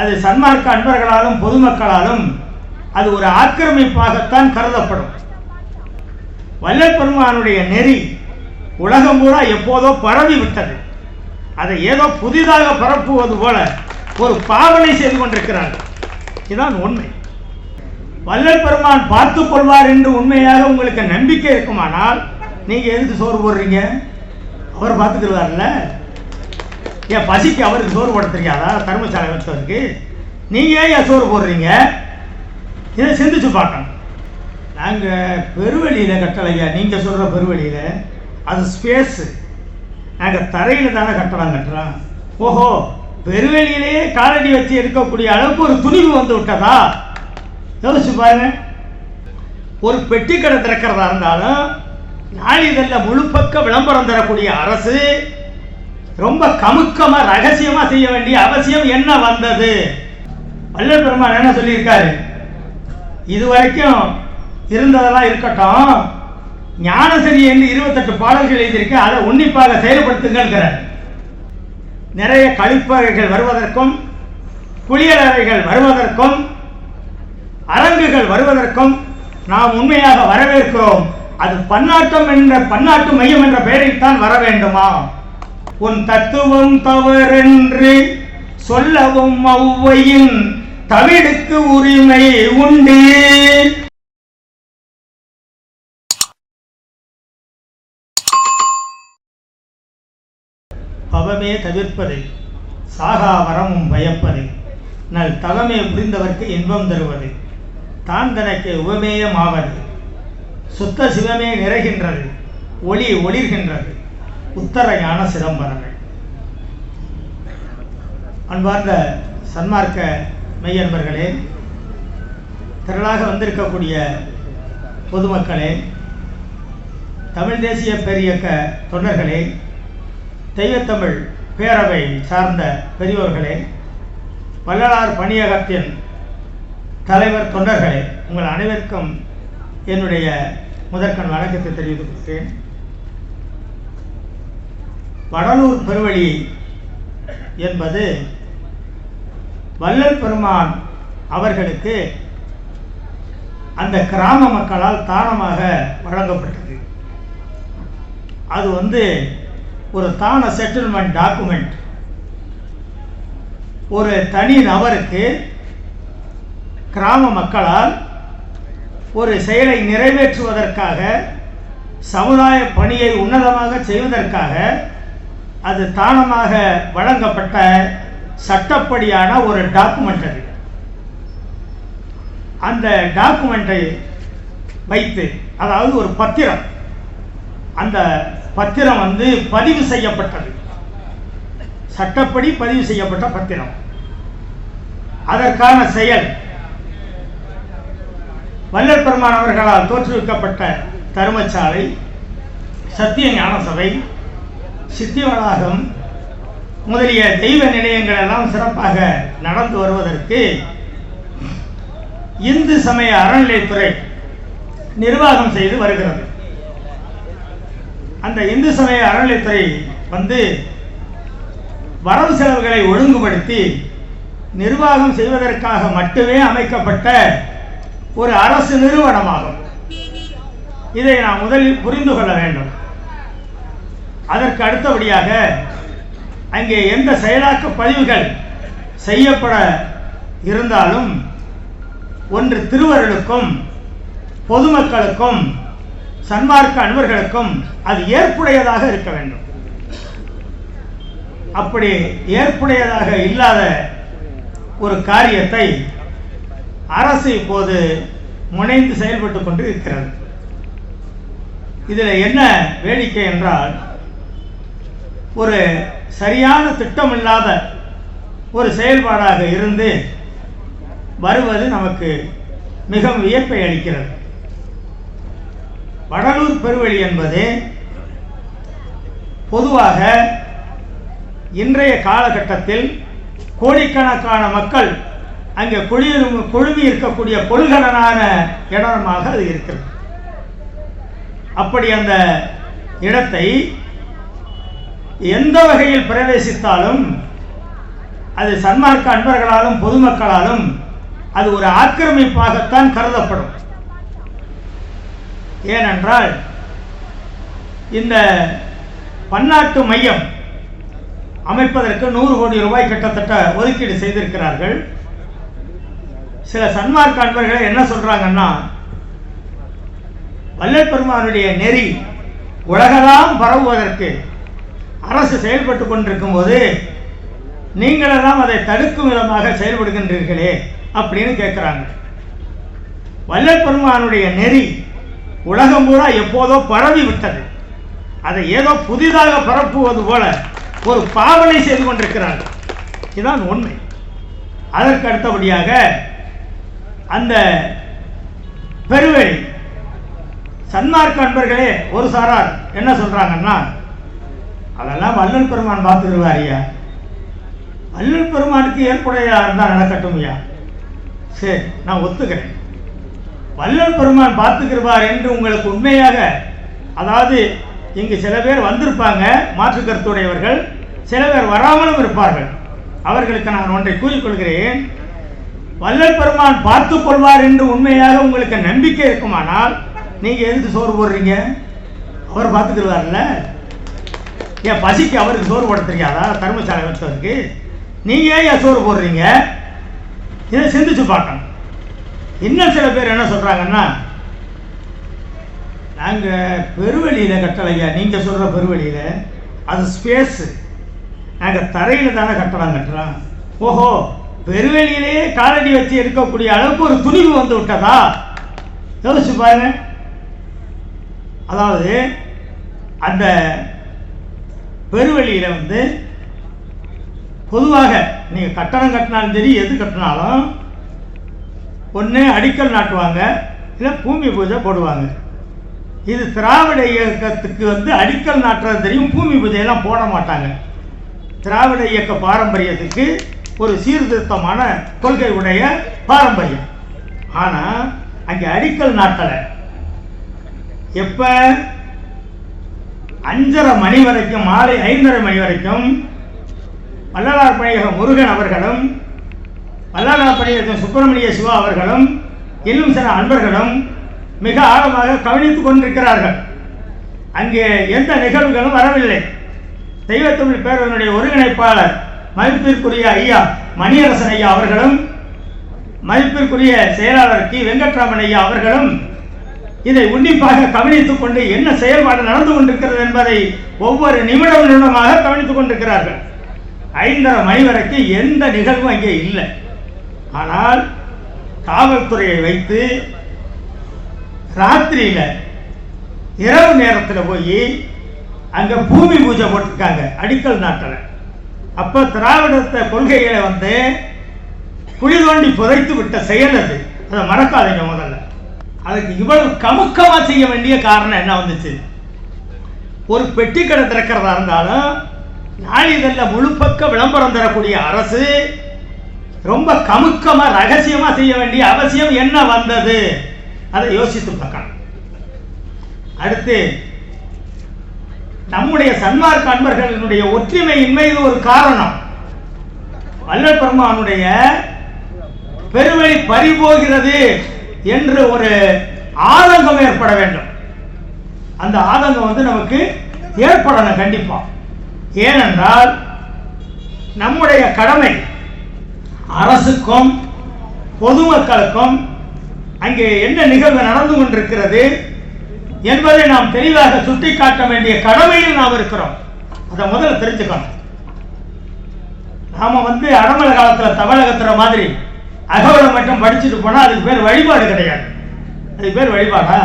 அது சன்மார்க்க அன்பர்களாலும் பொதுமக்களாலும் அது ஒரு ஆக்கிரமிப்பாகத்தான் கருதப்படும். வள்ளல் பெருமானுடைய நெறி உலகம் பூரா எப்போதோ பரவி விட்டது அதை ஏதோ புதிதாக பரப்புவது போல ஒரு பாவனை செய்து கொண்டிருக்கிறார்கள். இதுதான் உண்மை. வல்லல் பெருமான் பார்த்து கொள்வார் என்று உண்மையாக உங்களுக்கு நம்பிக்கை இருக்குமானால் நீங்கள் எதுக்கு சோறு போடுறீங்க? அவர் பார்த்துக்கிறார்ல ஏன் பசிக்கு அவருக்கு சோறு போட தெரியாதா? தர்மசாலை வச்சவருக்கு. நீங்கள் ஏன் சோறு போடுறீங்க? இதை சிந்திச்சு பார்க்கணும். நாங்கள் பெருவெளியில் கட்டலையா? நீங்கள் சொல்கிற பெருவழியில் அது ஸ்பேஸு நாங்கள் தரையில் தானே கட்டடம் கட்டுறோம். ஓஹோ பெருவெளியிலேயே காலடி வச்சு எடுக்கக்கூடிய அளவுக்கு ஒரு துணிவு வந்து விட்டதா? யோசிச்சு பாருங்க. ஒரு பெட்டி கடை திறக்கிறதா இருந்தாலும் நாளிதழில் முழு பக்க விளம்பரம் தரக்கூடிய அரசு ரொம்ப கமுக்கமா ரகசியமா செய்ய வேண்டிய அவசியம் என்ன வந்தது? வள்ளல் பெருமான் என்ன சொல்லியிருக்காரு? இது வரைக்கும் இருந்ததெல்லாம் இருக்கட்டும். ஞானசரி என்று இருபத்தெட்டு பாடல்கள் எழுதியிருக்கு. அதை உன்னிப்பாக செயல்படுத்துங்கிறார் நிறைய கழிப்பறைகள் வருவதற்கும் குளியலறைகள் வருவதற்கும் அரங்குகள் வருவதற்கும் நாம் உண்மையாக வரவேற்கிறோம். அது பன்னாட்டம் என்ற பன்னாட்டு மையம் என்ற பெயரில் தான் வர வேண்டுமா? உன் தத்துவம் தவறென்று சொல்லவும் ஔவையின் தமிழுக்கு உரிமை உண்டு. பவமே தவிர்ப்பது சாகா வரமும் பயப்பது நல் தவமே புரிந்தவர்க்கு இன்பம் தருவது தான் தனக்கு உபமேயமாவது சுத்த சிவமே நிறைகின்றது ஒளி ஒளிர்கின்றது. உத்தரஞான சிதம்பரங்கள். அன்பார்ந்த சன்மார்க்க மெய்யன்பர்களே திரளாக வந்திருக்கக்கூடிய பொதுமக்களே தமிழ் தேசிய பேரியக்க தொண்டர்களே தெய்வத்தமிழ் பேரவை சார்ந்த பெரியோர்களே வள்ளலார் பணியகத்தின் தலைவர் தொண்டர்களே உங்கள் அனைவருக்கும் என்னுடைய முதற்கண் வணக்கத்தை தெரிவித்துக்கிறேன் வடலூர் பெருவழி என்பது வள்ளல் பெருமான் அவர்களுக்கு அந்த கிராம மக்களால் தானமாக வழங்கப்பட்டது. அது வந்து ஒரு தான செட்டில்மெண்ட் டாக்குமெண்ட் ஒரு தனி நபருக்கு கிராம மக்களால் ஒரு செயலை நிறைவேற்றுவதற்காக சமுதாய பணியை உன்னதமாக செய்வதற்காக அது தானமாக வழங்கப்பட்ட சட்டப்படியான ஒரு டாக்குமெண்ட் அது அந்த டாக்குமெண்ட்டை வைத்து அதாவது ஒரு பத்திரம். அந்த பத்திரம் வந்து பதிவு செய்யப்பட்டது. சட்டப்படி பதிவு செய்யப்பட்ட பத்திரம். அதற்கான செயல். வல்லற் பெருமான் அவர்களால் தோற்றுவிக்கப்பட்ட தருமச்சாலை சத்திய ஞான சபை சித்தி வளாகம் முதலிய தெய்வ நிலையங்கள் எல்லாம் சிறப்பாக நடந்து வருவதற்கு இந்து சமய அறநிலையத்துறை நிர்வாகம் செய்து வருகிறது. அந்த இந்து சமய அறநிலையத்துறை வந்து வரவு செலவுகளை ஒழுங்குபடுத்தி நிர்வாகம் செய்வதற்காக மட்டுமே அமைக்கப்பட்ட ஒரு அரசு நிறுவனமாகும். இதை நாம் முதலில் புரிந்து கொள்ள வேண்டும். அதற்கு அடுத்தபடியாக அங்கே எந்த செயலாக்க பதிவுகள் செய்யப்பட இருந்தாலும் ஒன்று திருவருளுக்கும் பொதுமக்களுக்கும் சன்மார்க்க அன்பர்களுக்கும் அது ஏற்புடையதாக இருக்க வேண்டும். அப்படி ஏற்புடையதாக இல்லாத ஒரு காரியத்தை அரசு இப்போது முனைந்து செயல்பட்டு கொண்டு இருக்கிறது இதில் என்ன வேடிக்கை என்றால் ஒரு சரியான திட்டமில்லாத ஒரு செயல்பாடாக இருந்து வருவது நமக்கு மிகவும் வியப்பை அளிக்கிறது. வடலூர் பெருவழி என்பது பொதுவாக இன்றைய காலகட்டத்தில் கோடிக்கணக்கான மக்கள் அங்கே குழி குழுமி இருக்கக்கூடிய கொள்கலனான இடமாக அது இருக்கிறது. அப்படி அந்த இடத்தை எந்த வகையில் பிரவேசித்தாலும் அது சன்மார்க்க அன்பர்களாலும் பொதுமக்களாலும் அது ஒரு ஆக்கிரமிப்பாகத்தான் கருதப்படும். ஏனென்றால் இந்த பன்னாட்டு மையம் அமைப்பதற்கு நூறு கோடி ரூபாய் கிட்டத்தட்ட ஒதுக்கீடு செய்திருக்கிறார்கள். சில சன்மார்க்க அன்பர்கள் என்ன சொல்றாங்கன்னா வல்லற்பெருமானுடைய நெறி உலகெல்லாம் பரவுவதற்கு அரசு செயல்பட்டு கொண்டிருக்கும் போது நீங்களெல்லாம் அதை தடுக்கும் விதமாக செயல்படுகின்றீர்களே அப்படின்னு கேட்குறாங்க வள்ளல் பெருமானுடைய நெறி உலகம் பூரா எப்போதோ பரவி விட்டது. அதை ஏதோ புதிதாக பரப்புவது போல ஒரு பாவனை செய்து கொண்டிருக்கிறார்கள். இதுதான் உண்மை. அதற்கு அடுத்தபடியாக அந்த பெருவெளி சன்மார்க்க அன்பர்களே ஒரு சாரார் என்ன சொல்றாங்கன்னா அதெல்லாம் வள்ளல் பெருமான் பார்த்துருவார் ஐயா வள்ளல் பெருமானுக்கு ஏற்புடையா இருந்தால் நடக்கட்டும் ஐயா சரி நான் ஒத்துக்கிறேன். வல்லல் பெருமான் பார்த்துக்கிறவார் என்று உங்களுக்கு உண்மையாக அதாவது இங்கு சில பேர் வந்திருப்பாங்க மாற்று கருத்துடையவர்கள் சில பேர் வராமலும் இருப்பார்கள். அவர்களுக்கு நான் ஒன்றை கூறிக்கொள்கிறேன். வல்லல் பெருமான் பார்த்து கொள்வார் என்று உண்மையாக உங்களுக்கு நம்பிக்கை இருக்குமானால் நீங்கள் எதுக்கு சோறு போடுறீங்க? அவர் பார்த்துக்கிடுவார்ல என் பசிக்கு அவருக்கு சோறு போட தெரியாதா? தர்மசாலை வச்சவருக்கு. நீங்கள் ஏன் சோறு போடுறீங்க? இதை சிந்திச்சு பார்க்கணும். இன்னும் சில பேர் என்ன சொல்கிறாங்கன்னா நாங்கள் பெருவழியில் கட்டலையா? நீங்கள் சொல்கிற பெருவழியில் அது ஸ்பேஸு நாங்கள் தரையில் தானே கட்டடம் கட்டுறோம். ஓஹோ பெருவெளியிலேயே காலடி வச்சு எடுக்கக்கூடிய அளவுக்கு ஒரு துணிவு வந்து விட்டதா? யோசிச்சு பாருங்க. அதாவது அந்த பெருவழியில் வந்து பொதுவாக நீங்கள் கட்டணம் கட்டினாலும் சரி எது கட்டினாலும் ஒன்று அடிக்கல் நாட்டுவாங்க இல்லை பூமி பூஜை போடுவாங்க. இது திராவிட இயக்கத்துக்கு வந்து அடிக்கல் நாட்டுறது தெரியும் பூமி பூஜையெல்லாம் போட மாட்டாங்க. திராவிட இயக்க பாரம்பரியத்துக்கு ஒரு சீர்திருத்தமான கொள்கை உடைய பாரம்பரியம். ஆனால் அங்கே அடிக்கல் நாட்டலை. எப்போ? அஞ்சரை மணி வரைக்கும் மாலை ஐந்தரை மணி வரைக்கும் வள்ளலார் பணியக முருகன் அவர்களும் வள்ளலார் பணியக சுப்பிரமணிய சிவா அவர்களும் இன்னும் சில அன்பர்களும் மிக ஆழமாக கவனித்துக் கொண்டிருக்கிறார்கள். அங்கே எந்த நிகழ்வுகளும் வரவில்லை. தெய்வத்தமிழ் பேரவனுடைய ஒருங்கிணைப்பாளர் மதிப்பிற்குரிய ஐயா மணியரசன் ஐயா அவர்களும் மதிப்பிற்குரிய செயலாளர் கி. வெங்கட்ராமன் ஐயா அவர்களும் இதை உன்னிப்பாக கவனித்துக் கொண்டு என்ன செயல்பாடு நடந்து கொண்டிருக்கிறது என்பதை ஒவ்வொரு நிமிடம் நிமிடமாக கவனித்துக் கொண்டிருக்கிறார்கள். ஐந்தரை மணி வரைக்கும் எந்த நிகழ்வும் அங்கே இல்லை. ஆனால் காவல்துறையை வைத்து ராத்திரியில இரவு நேரத்தில் போய் அங்க பூமி பூஜை போட்டிருக்காங்க அடிக்கல் நாட்டில். அப்ப திராவிடத்தை கொள்கைகளை வந்து குழி தோண்டி புதைத்து விட்ட செயல் அது. அதை மறக்காதீங்க முதல்ல. அதுக்கு இவ்வளவு கமுக்கமா செய்ய வேண்டிய காரணம் என்ன வந்துச்சு? ஒரு பெட்டி கடை திறக்கிறதா இருந்தாலும் நாளிதழில் முழுப்பக்க விளம்பரம் தரக்கூடிய அரசு ரொம்ப கமுக்கமா ரகசியமா செய்ய வேண்டிய அவசியம் என்ன வந்தது? அதை யோசித்து பார்க்கணும். அடுத்து நம்முடைய சன்மார்க் அன்பர்களினுடைய ஒற்றுமையின்மை இது ஒரு காரணம். வல்லல் பெருமானுடைய பெருவழி பறிபோகிறது. என்று ஒரு ஆதங்கம் ஏற்பட வேண்டும். அந்த ஆதங்கம் வந்து நமக்கு ஏற்படணும் கண்டிப்பாக ஏனென்றால் நம்முடைய கடமை அரசுக்கும் பொதுமக்களுக்கும் அங்கே என்ன நிகழ்வு நடந்து கொண்டிருக்கிறது என்பதை நாம் தெளிவாக சுட்டிக்காட்ட வேண்டிய கடமையில் நாம் இருக்கிறோம். அதை முதல்ல தெரிஞ்சுக்கணும். நாம வந்து அடமல காலத்தில் தமிழகத்துற மாதிரி அகவலம் மட்டும் படிச்சுட்டு போனால் அதுக்கு பேர் வழிபாடு கிடையாது. அதுக்கு பேர் வழிபாடா?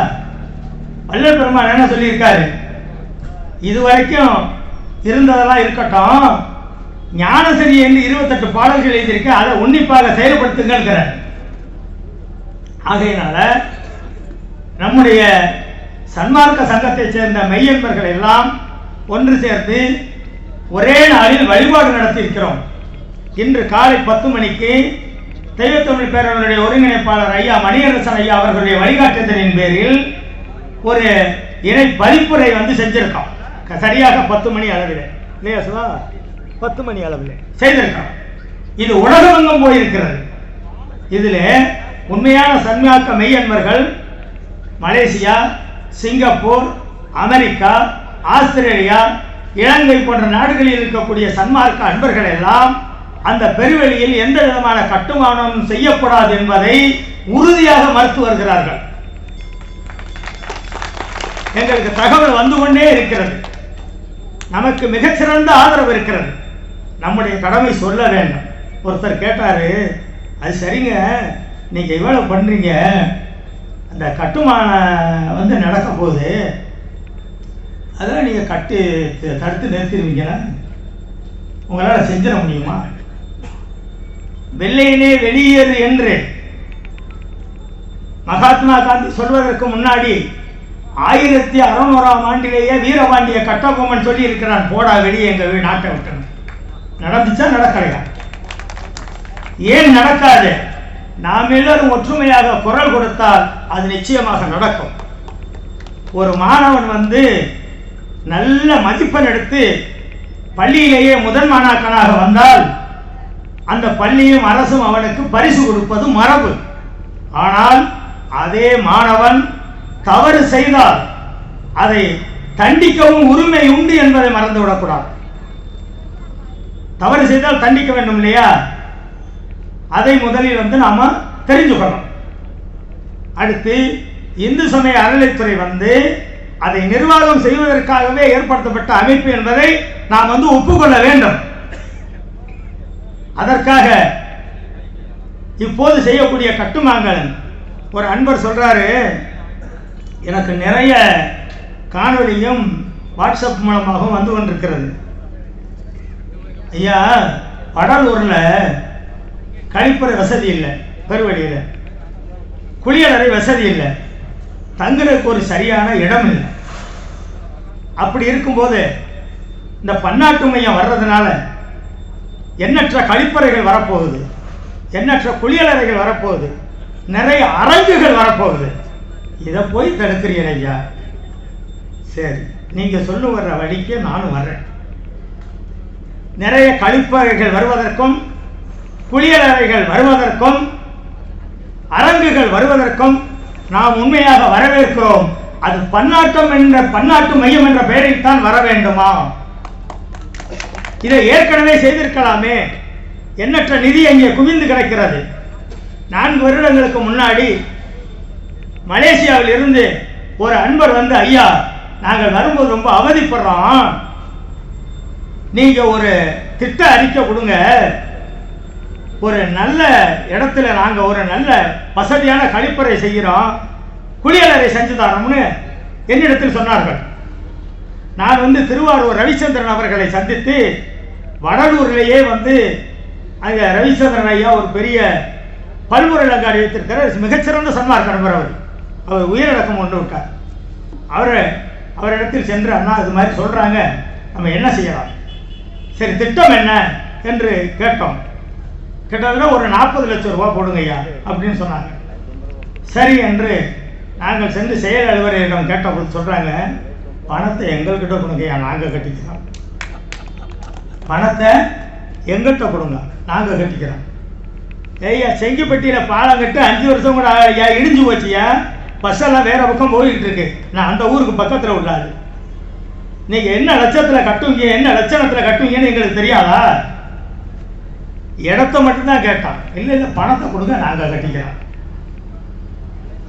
வள்ளல் பெருமான் என்ன சொல்லியிருக்காரு? இது வரைக்கும் இருந்ததெல்லாம் இருக்கட்டும். ஞானசரி என்று இருபத்தெட்டு பாடல்கள் எழுதியிருக்க. அதை உன்னிப்பாக செயல்படுத்துங்கிறார் ஆகையினால நம்முடைய சன்மார்க்க சங்கத்தைச் சேர்ந்த மெய்யன்பர்கள் எல்லாம் ஒன்று சேர்த்து ஒரே நாளில் வழிபாடு நடத்தியிருக்கிறோம். இன்று காலை பத்து மணிக்கு தெய்வத்தமிழ் பேரவருடைய ஒருங்கிணைப்பாளர் ஐயா மணியரசன் ஐயா அவர்களுடைய வழிகாட்டுதலின் பேரில் ஒரு இணை பதிப்புரை வந்து செஞ்சிருக்கோம் சரியாக பத்து மணி அளவில். இல்லையா சுதா? பத்து மணி அளவில். செய்திருக்கோம் இது உலகமெங்கும் போயிருக்கிறது. இதில் உண்மையான சன்மார்க்க மெய்யன்பர்கள் Malaysia Singapore America Australia Ilangai போன்ற நாடுகளில் இருக்கக்கூடிய சன்மார்க்க அன்பர்கள் எல்லாம் அந்த பெருவெளியில் எந்த விதமான கட்டுமானம் செய்யக்கூடாது என்பதை உறுதியாக மறுத்து வருகிறார்கள். எங்களுக்கு தகவல் வந்து கொண்டே இருக்கிறது. நமக்கு மிகச்சிறந்த ஆதரவு இருக்கிறது. நம்முடைய கடமை சொல்ல வேண்டும். ஒருத்தர் கேட்டாரு அது சரிங்க. நீங்க இவ்வளோ பண்றீங்க. அந்த கட்டுமானம் வந்து நடக்க போகுது. அதெல்லாம் நீங்க கட்டி தடுத்து நிறுத்திடுவீங்க உங்களால் செஞ்சிட முடியுமா? வெள்ளையனே வெளியேறு என்று மகாத்மா காந்தி சொல்வதற்கு முன்னாடி ஆயிரத்தி அறுநூறாம் ஆண்டிலேயே வீரபாண்டிய கட்டபொம்மன் சொல்லி இருக்கிறான் போடா வெளியே எங்க வீ- நாட்டை விட்டு நடந்துச்சா நடக்கலையா? ஏன் நடக்காது? நாம் எல்லாரும் ஒற்றுமையாக குரல் கொடுத்தால் அது நிச்சயமாக நடக்கும். ஒரு மாணவன் வந்து நல்ல மதிப்பெண் எடுத்து பள்ளியிலேயே முதல் மாணாக்கனாக வந்தால் அந்த பள்ளியும் அரசும் அவனுக்கு பரிசு கொடுப்பது மரபு. ஆனால் அதே மாணவன் தவறு செய்தால் அதை தண்டிக்கவும் உரிமை உண்டு என்பதை மறந்துவிடக்கூடாது. தவறு செய்தால் தண்டிக்க வேண்டும் இல்லையா? அதை முதலில் வந்து நாம தெரிஞ்சுக்கணும். அடுத்து இந்து சமய அறநிலைத்துறை வந்து அதை நிர்வாகம் செய்வதற்காகவே ஏற்படுத்தப்பட்ட அமைப்பு என்பதை நாம் வந்து ஒப்புக்கொள்ள வேண்டும். அதற்காக இப்போது செய்யக்கூடிய கட்டுமாங்கலன் ஒரு அன்பர் சொல்றாரு எனக்கு நிறைய காணொலியும் வாட்ஸ்அப் மூலமாகவும் வந்து கொண்டிருக்கிறது. ஐயா வடலூரில் கழிப்பறை வசதி இல்லை பெருவழியில் குளியலறை வசதி இல்லை. தங்குறதுக்கு ஒரு சரியான இடம் இல்லை. அப்படி இருக்கும்போது இந்த பன்னாட்டு மையம் வர்றதுனால எண்ணற்ற கழிப்பறைகள் வரப்போகுது. எண்ணற்ற குளியலறைகள் வரப்போகுது. நிறைய அரங்குகள் வரப்போகுது. இதை போய் தடுக்கிறீங்க ஐயா. சரி நீங்கள் சொல்லு வர்ற வழிக்கு நானும் வர்றேன். நிறைய கழிப்பறைகள் வருவதற்கும் குளியலறைகள் வருவதற்கும் அரங்குகள் வருவதற்கும் நாம் உண்மையாக வரவேற்கிறோம். அது பன்னாட்டம் என்ற பன்னாட்டு மையம் என்ற பெயரில் தான் வர வேண்டுமா? இதை ஏற்கனவே செய்திருக்கலாமே. எண்ணற்ற நிதி அங்கே குவிந்து கிடக்கிறது. நான்கு வருடங்களுக்கு முன்னாடி மலேசியாவில் இருந்து ஒரு அன்பர் வந்து ஐயா நாங்கள் வரும்போது ரொம்ப அவதிப்படுறோம். நீங்கள் ஒரு திட்ட அறிக்கை கொடுங்க. ஒரு நல்ல இடத்துல நாங்கள் ஒரு நல்ல வசதியான கழிப்பறை செய்கிறோம். குளியலறை செஞ்சு தரோம்னு என்னிடத்தில் சொன்னார்கள். நான் வந்து திருவாரூர் ரவிச்சந்திரன் அவர்களை சந்தித்து வடலூர்லேயே வந்து அங்கே ரவிச்சந்திரன் ஐயா ஒரு பெரிய பல்முறை அங்காடி வைத்திருக்கிறார் மிகச்சிறந்த சன்மார்க்க நண்பர் அவர். அவர் உயிரிழக்கம் கொண்டு விட்டார். அவர் அவரிடத்தில் சென்று அண்ணா இது மாதிரி சொல்கிறாங்க நம்ம என்ன செய்யலாம்? சரி திட்டம் என்ன என்று கேட்டோம். கிட்டத்தட்ட ஒரு நாற்பது லட்சம் ரூபாய் போடுங்க ஐயா அப்படின்னு சொன்னாங்க. சரி என்று நாங்கள் சென்று செயல் அலுவலரிடம் கேட்டபோது சொல்கிறாங்க பணத்தை எங்கள்கிட்ட கொடுங்க ஐயா நாங்கள் கட்டிக்கிறோம் பணத்தை எங்கிட்ட கொடுங்க. நாங்கள் கட்டிக்கிறோம். ஐயா செங்கிப்பட்டியில் பாலம் கட்டு அஞ்சு வருஷம் கூட ஐயா இடிஞ்சு போச்சியா பஸ்ஸெல்லாம் வேறு பக்கம் போயிட்டு இருக்கு. நான் அந்த ஊருக்கு பக்கத்தில் உள்ளாது நீங்கள் என்ன லட்சத்தில் கட்டுவீங்க என்ன லட்சணத்தில் கட்டுவீங்கன்னு எங்களுக்கு தெரியாதா? இடத்த மட்டும்தான் கேட்டான். இல்லை இல்லை பணத்தை கொடுங்க நாங்கள் கட்டிக்கிறோம்.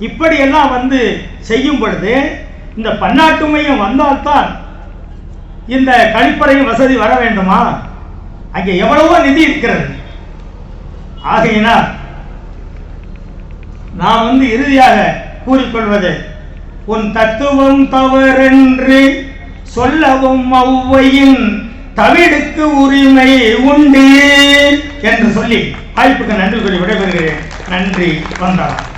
இப்படியெல்லாம் வந்து செய்யும் பொழுது இந்த பன்னாட்டு மையம் வந்தால்தான் இந்த கழிப்பறை வசதி வர வேண்டுமா? அங்கே எவ்வளவோ நிதி இருக்கிறது. ஆகையினால் நான் வந்து இறுதியாக கூறிக்கொள்வது உன் தத்துவம் தவறென்று சொல்லவும் ஔவையின் தமிழுக்கு உரிமை உண்டு என்று சொல்லி வாய்ப்புக்கு நன்றி கூறி விடைபெறுகிறேன். நன்றி வந்தனம்.